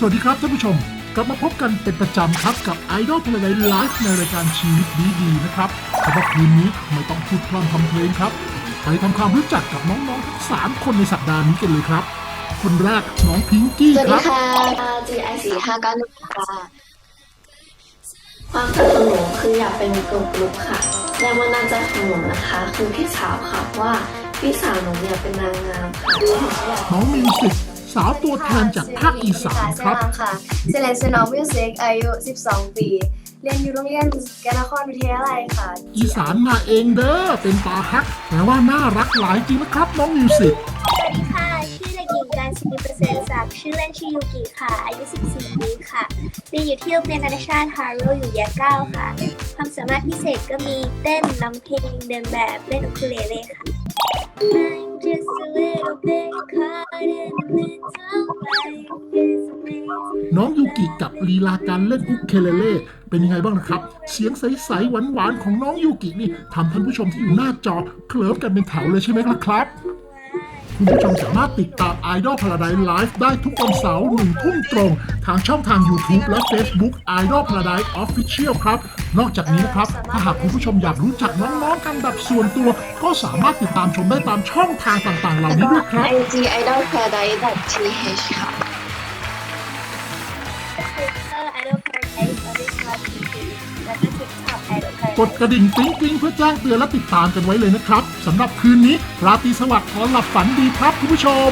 สวัสดีครับท่านผู้ชม กลับมาพบกันเป็นประจำครับกับ Idol p a r a d i s e Live ในรายการชีวิตดีๆนะครับแต่ว่าคืนนี้ไม่ต้องพูดพร่ำทำเพลงครับ ไปทำความรู้จักกับน้องๆทั้งสามคนในสัปดาห์นี้กันเลยครับ คนแรกน้องพิงกี้สวัสคดีรับ ค่ะ GI สี่ห้าเก้าหนึ่งค่ะความฝันของหนูคืออยากเป็นกลุ่มกรุ๊ปค่ะแรงบันดาลใจของหนูนะคะ คือพี่สาวค่ะว่าพี่สาวหนูเนี่ยเป็นนางงามค่ะแล้วหนูก็อยากน้องมิวสิก สาวตัวแทนจากภาคอีสานครับค่ะเซเลนสนอมิวสิกอายุ 12 ปี เรียนอยู่โรงเรียนแกนครวิทยาลัยค่ะ อีสานมาเองเด้อ เป็นตาฮักแปลว่าน่ารักหลายจริงนะครับ น้องมิวสิกสวัสดีค่ะ ชื่อเด็กหญิงการศิริประเสริฐศักดิ์ชื่อเล่นชื่อยูกิค่ะ อายุ 14 ปีค่ะเรียนอยู่ที่โรงเรียนนานาชาติฮาร์โรอยู่แยกเก้าค่ะ ความสามารถพิเศษก็มีเต้นร้องเพลงเดินแบบเล่นอุคูเลเล่ค่ะ I'm just a little bit caught น้องยูกิกับลีลาการเล่นอุคเคเลเล่เป็นยังไงบ้างนะครับ เสียงใสๆหวานๆของน้องยูกินี่ทำท่านผู้ชมที่อยู่หน้าจอเคลิ้มกันเป็นแถวเลยใช่ไหมล่ะครับ คุณผู้ชมสามารถติดตาม Idol Paradise Live ได้ทุกวันเสาร์หนึ่งทุ่มตรง ทางช่องทาง YouTube และ Facebook Idol Paradise Official ครับ นอกจากนี้นะครับ ถ้าหากคุณผู้ชมอยากรู้จักน้องๆกันแบบส่วนตัว ก็สามารถติดตามชมได้ตามช่องทางต่างๆ เหล่านี้ด้วยครับ IG Idol Paradise th ค่ะ กดกระดิ่งกริ๊งเพื่อแจ้งเตือนและติดตามกันไว้เลยนะครับสำหรับคืนนี้ราตรีสวัสดิ์ขอหลับฝันดีครับคุณผู้ชม